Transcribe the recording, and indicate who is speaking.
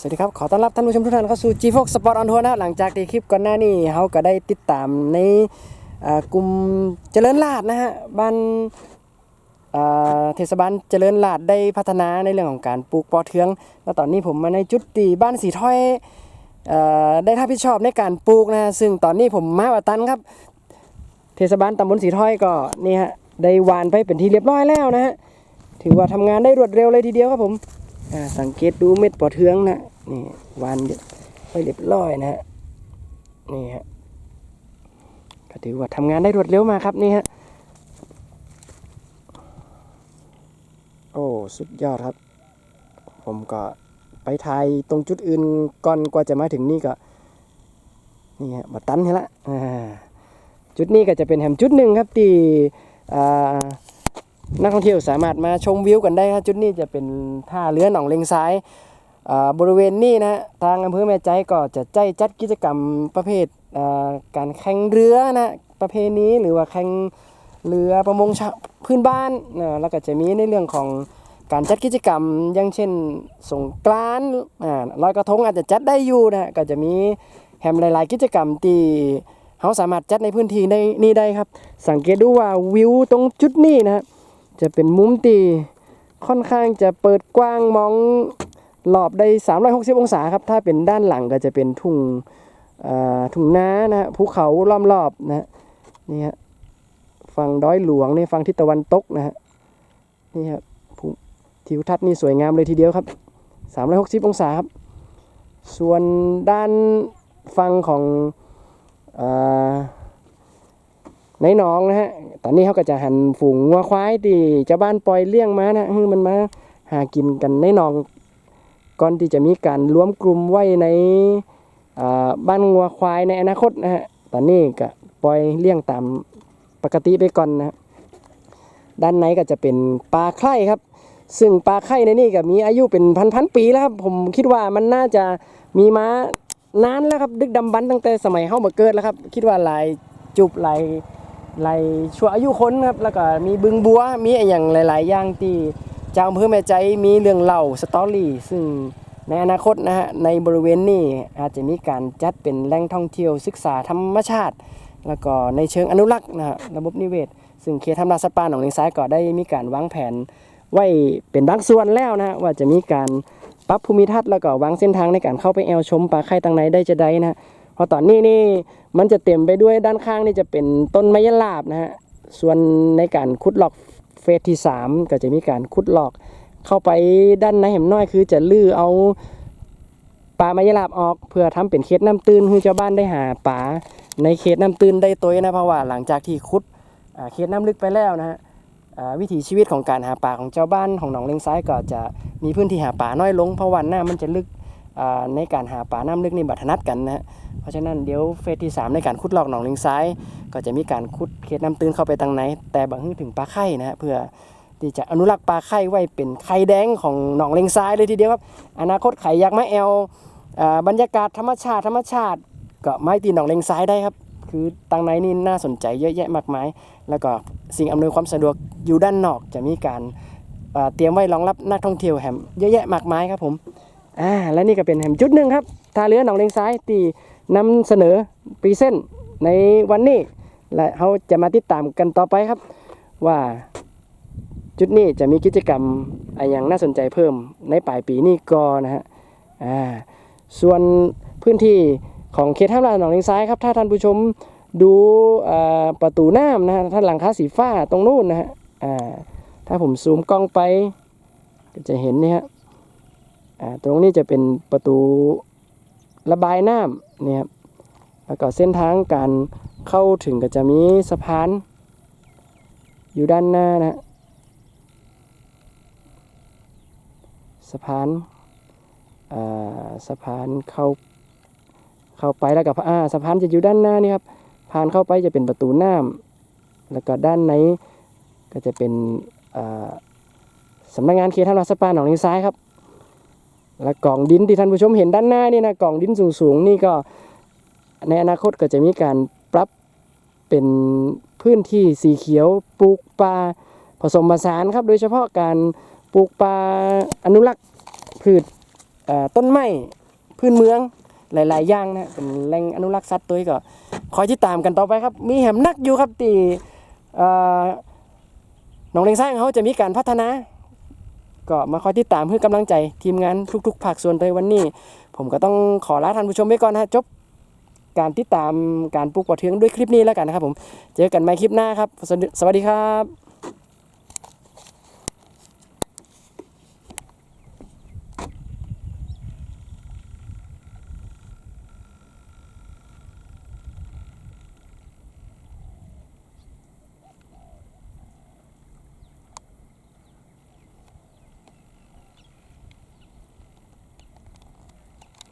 Speaker 1: สวัสดีครับ ขอต้อนรับท่านผู้ชมทุกท่านเข้าสู่ G4 Sport on Tour นะหลังจากที่คลิปก่อนหน้านี้เขาก็ได้ติดตามในกลุ่มเจริญลาดนะฮะบ้านเทศบาลเจริญลาดได้พัฒนาในเรื่องของการปลูกปอเทือง แล้วตอนนี้ผมมาในจุดที่บ้านสีถ้อยอได้รับผิดชอบในการปลูกนะฮะซึ่งตอนนี้ผมมาวัตันครับ เทศบาลตำบลสีถ้อยก็นี่ฮะได้วานไปเป็นที่เรียบร้อยแล้วนะฮะถือว่าทำงานได้รวดเร็วเลยทีเดียวครับผม สังเกตดูเม็ดปอเทืองนะนี่วานไปเรียบร้อยนะฮะนี่ฮะก็ถือว่าทำงานได้รวดเร็วมาครับนี่ฮะโอ้สุดยอดครับ ผมก็ไปถ่ายตรงจุดอื่นก่อนกว่าจะมาถึงนี่ก็นี่ฮะบัตันนี่ละจุดนี้ก็จะเป็นแหมจุดหนึ่งครับที่อ่า นักท่องเที่ยวสามารถมาชมวิวกันได้ครับจุดนี้จะเป็นท่าเรือหนองเลงซ้ายอ่บริเวณนี้นะฮะทางอำเภอแม่ใจก็จะใจจัดกิจกรรมประเภทการแข่งเรือนะประเพณีหรือว่าแข่งเรือประมงพื้นบ้านนะแล้วก็จะมีในเรื่องของการจัดกิจกรรมอย่างเช่นสงกรานต์ลอยกระทงอาจจะจัดได้อยู่นะฮะก็จะมีแฮมหลาย ๆ กิจกรรมที่เขาสามารถจัดในพื้นที่ได้นี่ได้ครับ สังเกตดูว่าวิวตรงจุดนี้นะฮะ จะเป็นมุมตีค่อนข้างจะเปิดกว้างมองรอบได้ 360 องศาครับ ถ้าเป็นด้านหลังก็จะเป็นทุ่งเอ่อทุ่งนานะฮะภูเขาล้อมรอบนะฮะนี่ฮะฝั่งดอยหลวงนี่ฝั่งทิศตะวันตกนะฮะนี่ครับทิวทัศน์นี่สวยงามเลยทีเดียวครับ 360 องศาครับ ส่วนด้านฝั่งของอ ในหนองนะฮะ ตอนนี้เขาก็จะหันฝูงวัวควายที่เจ้าบ้านปล่อยเลี้ยงมานะให้มันมาหากินกันในหนอง ก่อนที่จะมีการรวมกลุ่มไว้ในบ้านวัวควายในอนาคตนะฮะ ตอนนี้ก็ปล่อยเลี้ยงตามปกติไปก่อนนะฮะด้านในก็จะเป็นปลาไข่ครับ ซึ่งปลาไข่ในนี่ก็มีอายุเป็นพันพันปีแล้วครับ ผมคิดว่ามันน่าจะมีมานานแล้วครับ ดึกดำบรรตั้งแต่สมัยเข้ามาเกิดแล้วครับ คิดว่าหลายจุบหลาย ไหลชั่วอายุคนครับแล้วก็มีบึงบัวมีอย่างหลาย ๆ อย่างที่จ้าอำเภอแม่ใจมีเรื่องเล่าสตอรี่ซึ่งในอนาคตนะฮะในบริเวณนี้อาจจะมีการจัดเป็นแหล่งท่องเที่ยวศึกษาธรรมชาติ แล้วก็ในเชิงอนุรักษ์นะฮะระบบนิเวศ ซึ่งเขตทำลาสัตว์ป่าหนองเลงซ้ายก็ได้มีการวางแผนไว้เป็นบางส่วนแล้วนะฮะว่าจะมีการปรับภูมิทัศน์แล้วก็วางเส้นทางในการเข้าไปแอลชมปลาไข่ตังไหนได้จะได้นะฮะ เพราะตอนนี้นี่มันจะเต็มไปด้วยด้านข้างนี่จะเป็นต้นไม้ยลาบนะฮะส่วนในการขุดหลอกเฟสที่ 3 ก็จะมีการขุดหลอก เข้าไปด้านในแหมน้อยคือจะลื้อเอาปลาไม้ยลาบออก เพื่อทำเป็นเขตน้ำตื้นให้ชาวบ้านได้หาปลาในเขตน้ำตื้นได้ตัวนะเพราะว่าหลังจากที่ขุดเขตน้ำลึกไปแล้วนะฮะวิถีชีวิตของการหาปลาของชาวบ้านของหนองเลงซ้ายก็จะมีพื้นที่หาปลาน้อยลงเพราะว่าน้ำมันจะลึก ในการหาปลาน้ำลึกนี่บัดถนัดกันนะฮะเพราะฉะนั้นเดี๋ยวเฟสที่ 3 ในการขุดลอกหนองลิงซ้าย ก็จะมีการขุดเขตน้ำตื้นเข้าไปทางไหน แต่บางทีถึงปลาไข่นะฮะเพื่อที่จะอนุรักษ์ปลาไข่ไว้เป็นไข่แดงของหนองเลงซ้ายเลยทีเดียวครับ อนาคตไข่ยากมาแอลอ่าบรรยากาศธรรมชาติธรรมชาติก็ไม้ตีหนองเลงซ้ายได้ครับ คือทางในนี่น่าสนใจเยอะแยะมากมาย แล้วก็สิ่งอำนวยความสะดวกอยู่ด้านนอกจะมีการเตรียมไว้รองรับนักท่องเที่ยวแหมเยอะแยะมากมายครับผม อ่าและนี่ก็เป็นแหมจุดหนึ่งครับท่าเรือหนองเลงซ้ายที่นำเสนอพรีเซนในวันนี้และเขาจะมาติดตามกันต่อไปครับ ว่าจุดนี้จะมีกิจกรรมอะไรอย่างน่าสนใจเพิ่มในปลายปีนี้ก็นะฮะอ่าส่วนพื้นที่ของเขตท่าลาหนองเลงซ้ายครับถ้าท่านผู้ชมดูประตูน้ำนะฮะท่านหลังคาสีฟ้าตรงนู้นนะฮะถ้าผมซูมกล้องไป ก็จะเห็นนี่ฮะ ตรงนี้จะเป็นประตูระบายน้ำเนี่ยครับแล้วก็เส้นทางการเข้าถึงก็จะมีสะพาน อยู่ด้านหน้านะสะพานสะพานเข้าเข้าไปแล้วกับอ่าสะพานจะอยู่ด้านหน้านี่ครับผ่านเข้าไปจะเป็นประตูน้ำแล้วก็ด้านในก็จะเป็นสำนักงานเขตท่าราสปาหนองนิงซ้ายครับ และกล่องดินที่ท่านผู้ชมเห็นด้านหน้านี่นะกล่องดินสูงๆนี่ก็ในอนาคตก็จะมีการปรับเป็นพื้นที่สีเขียวปลูกปลาผสมผสานครับ โดยเฉพาะการปลูกปลาอนุรักษ์พืชต้นไม้พื้นเมืองหลาย ๆ อย่างนะเป็นแหล่งอนุรักษ์สัตว์ตัวนี้ก็คอยติดตามกันต่อไปครับ มีแหมนักอยู่ครับที่เอ่อหนองเลงสร้างเขาจะมีการพัฒนา ก็มาคอยติดตามเพื่อกำลังใจทีมงานทุกๆภาคส่วนไปวันนี้ ผมก็ต้องขอลาท่านผู้ชมไปก่อนนะจบการติดตามการปลูกกระเทืองด้วยคลิปนี้แล้วกันนะครับผม เจอกันใหม่คลิปหน้าครับ สวัสดีครับ